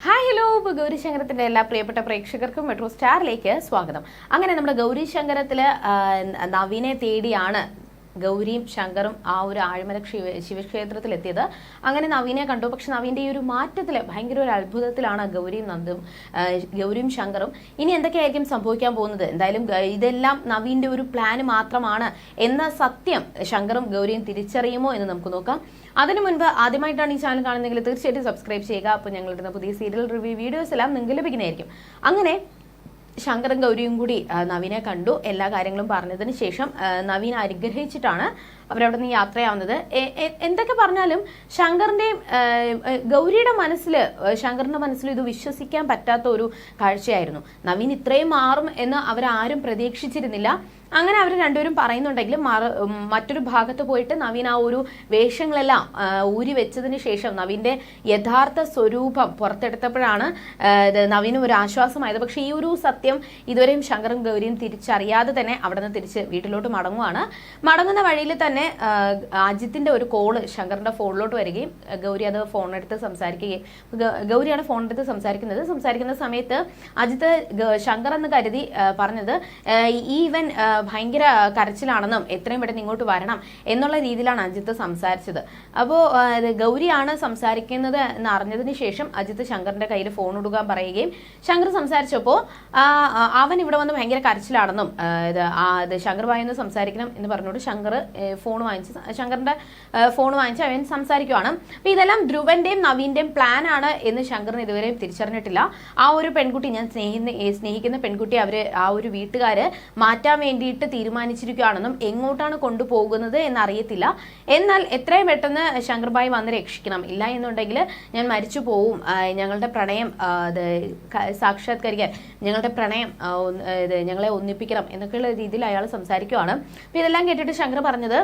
Hi hello ഇപ്പോൾ ഗൗരിശങ്കരത്തിന്റെ എല്ലാ പ്രിയപ്പെട്ട പ്രേക്ഷകർക്കും മെട്രോ സ്റ്റാറിലേക്ക് സ്വാഗതം. അങ്ങനെ നമ്മുടെ ഗൗരിശങ്കരത്തിൽ നവീനെ തേടിയാണ് ഗൗരിയും ശങ്കറും ആ ഒരു ആഴ്മല ശിവ ശിവക്ഷേത്രത്തിൽ എത്തിയത് അങ്ങനെ നവീനെ കണ്ടു. പക്ഷെ നവീന്റെ ഈ ഒരു മാറ്റത്തിൽ ഭയങ്കര ഒരു അത്ഭുതത്തിലാണ് ഗൗരിയും നന്ദും ഗൗരിയും ശങ്കറും. ഇനി എന്തൊക്കെയായിരിക്കും സംഭവിക്കാൻ പോകുന്നത്? എന്തായാലും ഇതെല്ലാം നവീന്റെ ഒരു പ്ലാൻ മാത്രമാണ് എന്ന സത്യം ശങ്കറും ഗൗരിയും തിരിച്ചറിയുമോ എന്ന് നമുക്ക് നോക്കാം. അതിനു മുൻപ് ആദ്യമായിട്ടാണ് ഈ ചാനൽ കാണുന്നതെങ്കിൽ തീർച്ചയായിട്ടും സബ്സ്ക്രൈബ് ചെയ്യുക. അപ്പോൾ ഞങ്ങളുടെ പുതിയ സീരിയൽ റിവ്യൂ വീഡിയോസ് എല്ലാം നിങ്ങൾക്ക് ലഭിക്കുന്നതായിരിക്കും. അങ്ങനെ ശങ്കറും ഗൗരിയും കൂടി നവീനെ കണ്ടു. എല്ലാ കാര്യങ്ങളും പറഞ്ഞതിന് ശേഷം നവീൻ അനുഗ്രഹിച്ചിട്ടാണ് അവരവിടെ നിന്ന് യാത്രയാവുന്നത്. എന്തൊക്കെ പറഞ്ഞാലും ആ, ഗൗരിയുടെ മനസ്സിൽ ശങ്കറിന്റെ മനസ്സിൽ ഇത് വിശ്വസിക്കാൻ പറ്റാത്ത ഒരു കാഴ്ചയായിരുന്നു. നവീൻ ഇത്രയും മാറും എന്ന് അവരാരും പ്രതീക്ഷിച്ചിരുന്നില്ല. അങ്ങനെ അവർ രണ്ടുപേരും പറയുന്നുണ്ടെങ്കിലും മറ- മറ്റൊരു ഭാഗത്ത് പോയിട്ട് നവീൻ ആ ഒരു വേഷങ്ങളെല്ലാം ഊരി വെച്ചതിന് ശേഷം നവീന്റെ യഥാർത്ഥ സ്വരൂപം പുറത്തെടുത്തപ്പോഴാണ് നവീനും ഒരു ആശ്വാസമായത്. പക്ഷേ ഈ ഒരു സത്യം ഇതുവരെയും ശങ്കറും ഗൗരിയും തിരിച്ചറിയാതെ തന്നെ അവിടെ നിന്ന് തിരിച്ച് വീട്ടിലോട്ട് മടങ്ങുവാണ്. മടങ്ങുന്ന വഴിയിൽ തന്നെ അജിത്തിന്റെ ഒരു കോൾ ശങ്കറിന്റെ ഫോണിലോട്ട് വരികയും ഗൗരി അത് ഫോണെടുത്ത് സംസാരിക്കുകയും ഗൗരിയാണ് ഫോണെടുത്ത് സംസാരിക്കുന്നത്. സംസാരിക്കുന്ന സമയത്ത് അജിത്ത് ശങ്കർ എന്ന് കരുതി പറഞ്ഞത് ഈവൻ ഭയങ്കര കരച്ചിലാണെന്നും എത്രയും പെട്ടെന്ന് ഇങ്ങോട്ട് വരണം എന്നുള്ള രീതിയിലാണ് അജിത്ത് സംസാരിച്ചത്. അപ്പോൾ ഗൗരിയാണ് സംസാരിക്കുന്നത് എന്ന് അറിഞ്ഞതിന് ശേഷം അജിത്ത് ശങ്കറിന്റെ കയ്യിൽ ഫോൺ കൊടുക്കാൻ പറയുകയും ശങ്കർ സംസാരിച്ചപ്പോൾ അവൻ ഇവിടെ വന്ന് ഭയങ്കര കരച്ചിലാണെന്നും ഇത് ശങ്കർ വായിന്ന് സംസാരിക്കണം എന്ന് പറഞ്ഞുകൊണ്ട് ശങ്കർ ഫോൺ വാങ്ങിച്ച് ശങ്കറിന്റെ ഫോൺ വാങ്ങിച്ച് അവൻ സംസാരിക്കുവാണ്. അപ്പൊ ഇതെല്ലാം ധ്രുവന്റെയും നവീന്റെയും പ്ലാൻ ആണ് എന്ന് ശങ്കറിന് ഇതുവരെയും തിരിച്ചറിഞ്ഞിട്ടില്ല. ആ ഒരു പെൺകുട്ടി ഞാൻ സ്നേഹിക്കുന്ന സ്നേഹിക്കുന്ന പെൺകുട്ടി അവർ ആ ഒരു വീട്ടുകാര് മാറ്റാൻ വേണ്ടിയിട്ട് തീരുമാനിച്ചിരിക്കുകയാണെന്നും എങ്ങോട്ടാണ് കൊണ്ടുപോകുന്നത് എന്നറിയത്തില്ല. എന്നാൽ എത്രയും പെട്ടെന്ന് ശങ്കർബായി വന്ന് രക്ഷിക്കണം. ഇല്ല എന്നുണ്ടെങ്കിൽ ഞാൻ മരിച്ചു പോവും. ഞങ്ങളുടെ പ്രണയം സാക്ഷാത്കരിക്കാൻ ഞങ്ങളുടെ പ്രണയം ഞങ്ങളെ ഒന്നിപ്പിക്കണം എന്നൊക്കെയുള്ള രീതിയിൽ അയാൾ സംസാരിക്കുകയാണ് അപ്പൊ ഇതെല്ലാം കേട്ടിട്ട് ശങ്കർ പറഞ്ഞത്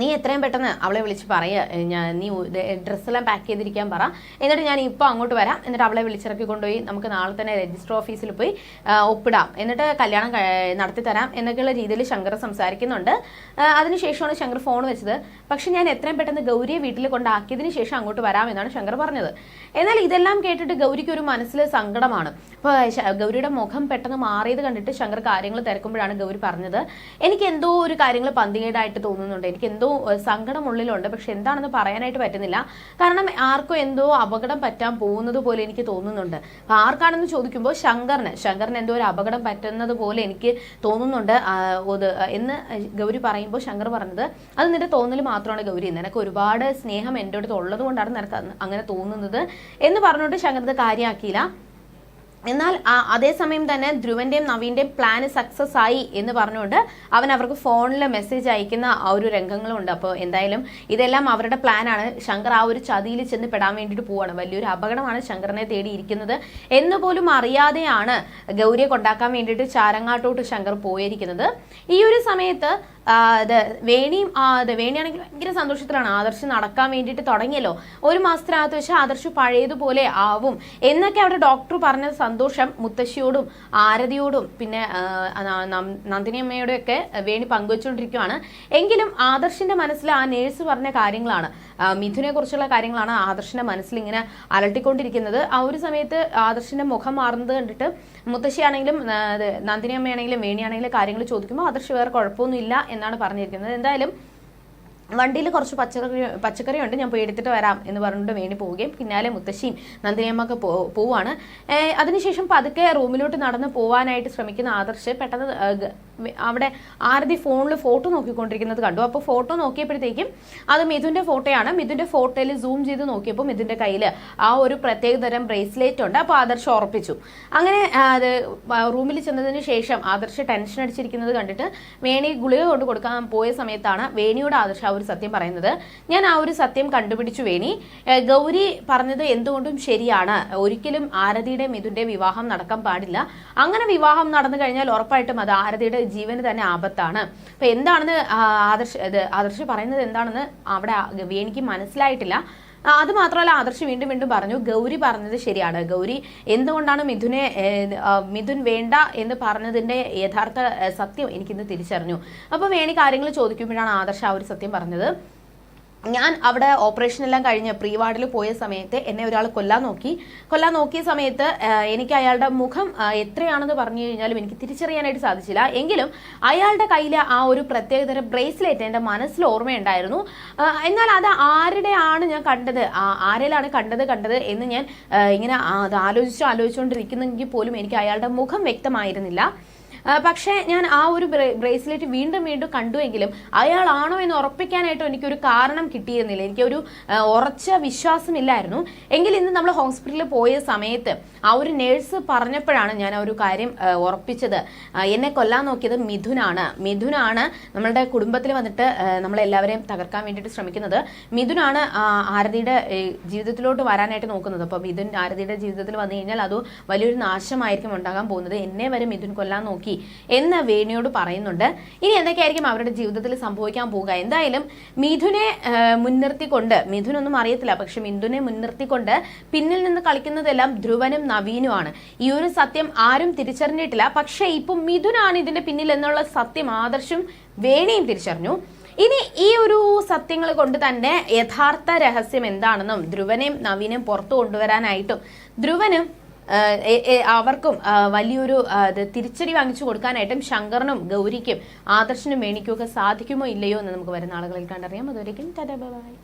നീ എത്രയും പെട്ടെന്ന് അവളെ വിളിച്ച് പറയുക ഞാൻ നീ ഡ്രസ്സെല്ലാം പാക്ക് ചെയ്തിരിക്കാൻ പറ. എന്നിട്ട് ഞാൻ ഇപ്പോൾ അങ്ങോട്ട് വരാം. എന്നിട്ട് അവളെ വിളിച്ചിറക്കി കൊണ്ടുപോയി നമുക്ക് നാളെ തന്നെ രജിസ്റ്റർ ഓഫീസിൽ പോയി ഒപ്പിടാം. എന്നിട്ട് കല്യാണം നടത്തി തരാം എന്നൊക്കെയുള്ള രീതിയിൽ ശങ്കർ സംസാരിക്കുന്നുണ്ട്. അതിനുശേഷമാണ് ശങ്കർ ഫോൺ വെച്ചത്. പക്ഷെ ഞാൻ എത്രയും പെട്ടെന്ന് ഗൗരിയെ വീട്ടിൽ കൊണ്ടാക്കിയതിന് ശേഷം അങ്ങോട്ട് വരാം എന്നാണ് ശങ്കർ പറഞ്ഞത്. എന്നാൽ ഇതെല്ലാം കേട്ടിട്ട് ഗൗരിക്ക് ഒരു മനസ്സിൽ സങ്കടമാണ്. അപ്പോൾ ഗൗരിയുടെ മുഖം പെട്ടെന്ന് മാറിയത് കണ്ടിട്ട് ശങ്കർ കാര്യങ്ങൾ തിരക്കുമ്പോഴാണ് ഗൗരി പറഞ്ഞത്. എനിക്ക് എന്തോ ഒരു കാര്യങ്ങൾ പന്തികേടായിട്ട് തോന്നുന്നുണ്ട്. എനിക്ക് എന്തോ ഏഹ്, സങ്കടം ഉള്ളിലുണ്ട് പക്ഷെ എന്താണെന്ന് പറയാനായിട്ട് പറ്റുന്നില്ല. കാരണം ആർക്കും എന്തോ അപകടം പറ്റാൻ പോകുന്നത് പോലെ എനിക്ക് തോന്നുന്നുണ്ട്. ആർക്കാണെന്ന് ചോദിക്കുമ്പോൾ ശങ്കറിന് ശങ്കറിന് എന്തോ ഒരു അപകടം പറ്റുന്നത് പോലെ എനിക്ക് തോന്നുന്നുണ്ട്. എന്ന് ഗൗരി പറയുമ്പോൾ ശങ്കർ പറഞ്ഞത് അത് നിന്റെ തോന്നൽ മാത്രമാണ് ഗൗരി. നിനക്ക് ഒരുപാട് സ്നേഹം എന്റെ അടുത്ത് ഉള്ളത് കൊണ്ടാണ് നിനക്ക് അങ്ങനെ തോന്നുന്നത്. എന്ന് പറഞ്ഞുകൊണ്ട് ശങ്കർ കാര്യമാക്കിയില്ല എന്നാൽ അതേസമയം തന്നെ ധ്രുവന്റെയും നവീന്റെയും പ്ലാന് സക്സസ് ആയി എന്ന് പറഞ്ഞുകൊണ്ട് അവൻ അവർക്ക് ഫോണിൽ മെസ്സേജ് അയക്കുന്ന ആ ഒരു രംഗങ്ങളും ഉണ്ട് അപ്പോൾ എന്തായാലും ഇതെല്ലാം അവരുടെ പ്ലാനാണ് ശങ്കർ ആ ഒരു ചതിയിൽ ചെന്ന് പെടാൻ വേണ്ടിയിട്ട് പോവാണ്. വലിയൊരു അപകടമാണ് ശങ്കറിനെ തേടിയിരിക്കുന്നത് എന്ന് പോലും അറിയാതെയാണ് ഗൗരിയെ കൊണ്ടാക്കാൻ വേണ്ടിയിട്ട് ചാരങ്ങാട്ടോട്ട് ശങ്കർ പോയിരിക്കുന്നത്. ഈ ഒരു സമയത്ത് ഇത് വേണിയും ഇത് വേണിയാണെങ്കിൽ ഭയങ്കര സന്തോഷത്തിലാണ്. ആദർശ് നടക്കാൻ വേണ്ടിയിട്ട് തുടങ്ങിയല്ലോ. ഒരു മാസത്തിനകത്ത് വെച്ച് ആദർശ് പഴയതുപോലെ ആവും. എന്നൊക്കെ അവിടെ ഡോക്ടർ പറഞ്ഞ സന്തോഷം മുത്തശ്ശിയോടും ആരതിയോടും പിന്നെ നന്ദിനിയമ്മയോടും ഒക്കെ വേണി പങ്കുവച്ചുകൊണ്ടിരിക്കുകയാണ് എങ്കിലും ആദർശിന്റെ മനസ്സിൽ ആ നേഴ്സ് പറഞ്ഞ കാര്യങ്ങളാണ്. മിഥുനെ കുറിച്ചുള്ള കാര്യങ്ങളാണ് ആദർശിന്റെ മനസ്സിൽ ഇങ്ങനെ അലട്ടിക്കൊണ്ടിരിക്കുന്നത്. ആ ഒരു സമയത്ത് ആദർശിന്റെ മുഖം മാറുന്നത് കണ്ടിട്ട് മുത്തശ്ശിയാണെങ്കിലും നന്ദിനിയമ്മയാണെങ്കിലും വേണിയാണെങ്കിലും കാര്യങ്ങൾ ചോദിക്കുമ്പോൾ ആദർശ് വേറെ കുഴപ്പമൊന്നുമില്ല എന്നാണ് പറഞ്ഞിരിക്കുന്നത്. എന്തായാലും വണ്ടിയിൽ കുറച്ച് പച്ചക്കറി പച്ചക്കറി ഉണ്ട് ഞാൻ പോയി എടുത്തിട്ട് വരാം എന്ന് പറഞ്ഞിട്ട് വേണി പോവുകയും പിന്നാലെ മുത്തശ്ശിയും നന്ദിനിയമ്മൊക്കെ പോവാണ് അതിനുശേഷം പതുക്കെ റൂമിലോട്ട് നടന്ന് പോവാനായിട്ട് ശ്രമിക്കുന്ന ആദർശ് പെട്ടെന്ന് അവിടെ ആരതി ഫോണിൽ ഫോട്ടോ നോക്കിക്കൊണ്ടിരിക്കുന്നത് കണ്ടു. അപ്പോൾ ഫോട്ടോ നോക്കിയപ്പോഴത്തേക്കും അത് മിഥുന്റെ ഫോട്ടോയാണ്. മിഥുന്റെ ഫോട്ടോയിൽ സൂം ചെയ്ത് നോക്കിയപ്പോൾ മിഥുന്റെ കയ്യിൽ ആ ഒരു പ്രത്യേക തരം ബ്രേസ്ലെറ്റ് ഉണ്ട്. അപ്പോൾ ആദർശ് ഉറപ്പിച്ചു. അങ്ങനെ അത് റൂമിൽ ചെന്നതിന് ശേഷം ആദർശ് ടെൻഷൻ അടിച്ചിരിക്കുന്നത് കണ്ടിട്ട് വേണി ഗുളിക കൊണ്ട് കൊടുക്കാൻ പോയ സമയത്താണ് വേണിയുടെ ആദർശ് ഒരു സത്യം പറയുന്നത്. ഞാൻ ആ ഒരു സത്യം കണ്ടുപിടിച്ചു വേണി. ഗൗരി പറഞ്ഞത് എന്തുകൊണ്ടും ശരിയാണ്. ഒരിക്കലും ആരതിയുടെ മിഥുന്റെ വിവാഹം നടക്കാൻ പാടില്ല. അങ്ങനെ വിവാഹം നടന്നു കഴിഞ്ഞാൽ ഉറപ്പായിട്ടും അത് ആരതിയുടെ ജീവന് തന്നെ ആപത്താണ്. അപ്പൊ എന്താണെന്ന് ആദർശ് ആദർശ് പറയുന്നത് എന്താണെന്ന് അവിടെ വേണിക്ക് മനസ്സിലായിട്ടില്ല. അത് മാത്രമല്ല ആദർശ് വീണ്ടും വീണ്ടും പറഞ്ഞു ഗൗരി പറഞ്ഞത് ശരിയാണ്. ഗൗരി എന്തുകൊണ്ടാണ് മിഥുനെ മിഥുൻ വേണ്ട എന്ന് പറഞ്ഞതിന്റെ യഥാർത്ഥ സത്യം എനിക്കിന്ന് തിരിച്ചറിഞ്ഞു. അപ്പൊ വേണി കാര്യങ്ങൾ ചോദിക്കുമ്പോഴാണ് ആദർശ് ആ ഒരു സത്യം പറഞ്ഞത്. ഞാൻ അവിടെ ഓപ്പറേഷൻ എല്ലാം കഴിഞ്ഞ് പ്രീ വാർഡിൽ പോയ സമയത്ത് എന്നെ ഒരാൾ കൊല്ലാൻ നോക്കി. കൊല്ലാൻ നോക്കിയ സമയത്ത് എനിക്ക് അയാളുടെ മുഖം എത്രയാണെന്ന് പറഞ്ഞു കഴിഞ്ഞാലും എനിക്ക് തിരിച്ചറിയാനായിട്ട് സാധിച്ചില്ല. എങ്കിലും അയാളുടെ കയ്യിലെ ആ ഒരു പ്രത്യേകതരം ബ്രേസ്ലെറ്റ് എന്റെ മനസ്സിൽ ഓർമ്മയുണ്ടായിരുന്നു. എന്നാൽ അത് ആരുടെയാണ് ഞാൻ കണ്ടത്? ആ, ആരിലാണ് കണ്ടത് കണ്ടത് എന്ന് ഞാൻ ഇങ്ങനെ അത് ആലോചിച്ചു ആലോചിച്ചുകൊണ്ടിരിക്കുന്നെങ്കിൽ പോലും എനിക്ക് അയാളുടെ മുഖം വ്യക്തമായിരുന്നില്ല. പക്ഷേ ഞാൻ ആ ഒരു ബ്രേസ്ലെറ്റ് വീണ്ടും വീണ്ടും കണ്ടുവെങ്കിലും അയാളാണോ എന്ന് ഉറപ്പിക്കാനായിട്ട് എനിക്കൊരു കാരണം കിട്ടിയിരുന്നില്ല. എനിക്കൊരു ഉറച്ച വിശ്വാസമില്ലായിരുന്നു. എങ്കിൽ ഇന്ന് നമ്മൾ ഹോസ്പിറ്റലിൽ പോയ സമയത്ത് ആ ഒരു നേഴ്സ് പറഞ്ഞപ്പോഴാണ് ഞാൻ ആ ഒരു കാര്യം ഉറപ്പിച്ചത്. എന്നെ കൊല്ലാൻ നോക്കിയത് മിഥുനാണ്. മിഥുനാണ് നമ്മളുടെ കുടുംബത്തിൽ വന്നിട്ട് നമ്മളെല്ലാവരെയും തകർക്കാൻ വേണ്ടിയിട്ട് ശ്രമിക്കുന്നത്. മിഥുനാണ് ആരതിയുടെ ജീവിതത്തിലോട്ട് വരാനായിട്ട് നോക്കുന്നത്. അപ്പോൾ മിഥുൻ ആരതിയുടെ ജീവിതത്തിൽ വന്നു കഴിഞ്ഞാൽ അത് വലിയൊരു നാശമായിരിക്കും ഉണ്ടാകാൻ പോകുന്നത്. എന്നെ വരെ മിഥുൻ കൊല്ലാൻ നോക്കി. എന്ന് വേണിയോട് പറയുന്നുണ്ട്. ഇനി എന്തൊക്കെയായിരിക്കും അവരുടെ ജീവിതത്തിൽ സംഭവിക്കാൻ പോവുക എന്തായാലും മിഥുനെ മുൻനിർത്തിക്കൊണ്ട് മിഥുനൊന്നും അറിയത്തില്ല പക്ഷെ മിഥുനെ മുൻനിർത്തിക്കൊണ്ട് പിന്നിൽ നിന്ന് കളിക്കുന്നതെല്ലാം ധ്രുവനും നവീനുമാണ്. ഈ ഒരു സത്യം ആരും തിരിച്ചറിഞ്ഞിട്ടില്ല. പക്ഷെ ഇപ്പം മിഥുനാണ് ഇതിന്റെ പിന്നിൽ എന്നുള്ള സത്യം ആദർശം വേണിയും തിരിച്ചറിഞ്ഞു. ഇനി ഈ ഒരു സത്യങ്ങൾ കൊണ്ട് തന്നെ യഥാർത്ഥ രഹസ്യം എന്താണെന്നും ധ്രുവനെയും നവീനെയും പുറത്തു കൊണ്ടുവരാനായിട്ടും ധ്രുവനും അവർക്കും വലിയൊരു തിരിച്ചടി വാങ്ങിച്ചു കൊടുക്കാനായിട്ടും ശങ്കറിനും ഗൗരിക്കും ആദർശനും മേണിക്കും ഒക്കെ സാധിക്കുമോ ഇല്ലയോ എന്ന് നമുക്ക് വരുന്ന ആളുകളിൽ കണ്ടറിയാം. അതുവരെയും ബൈ.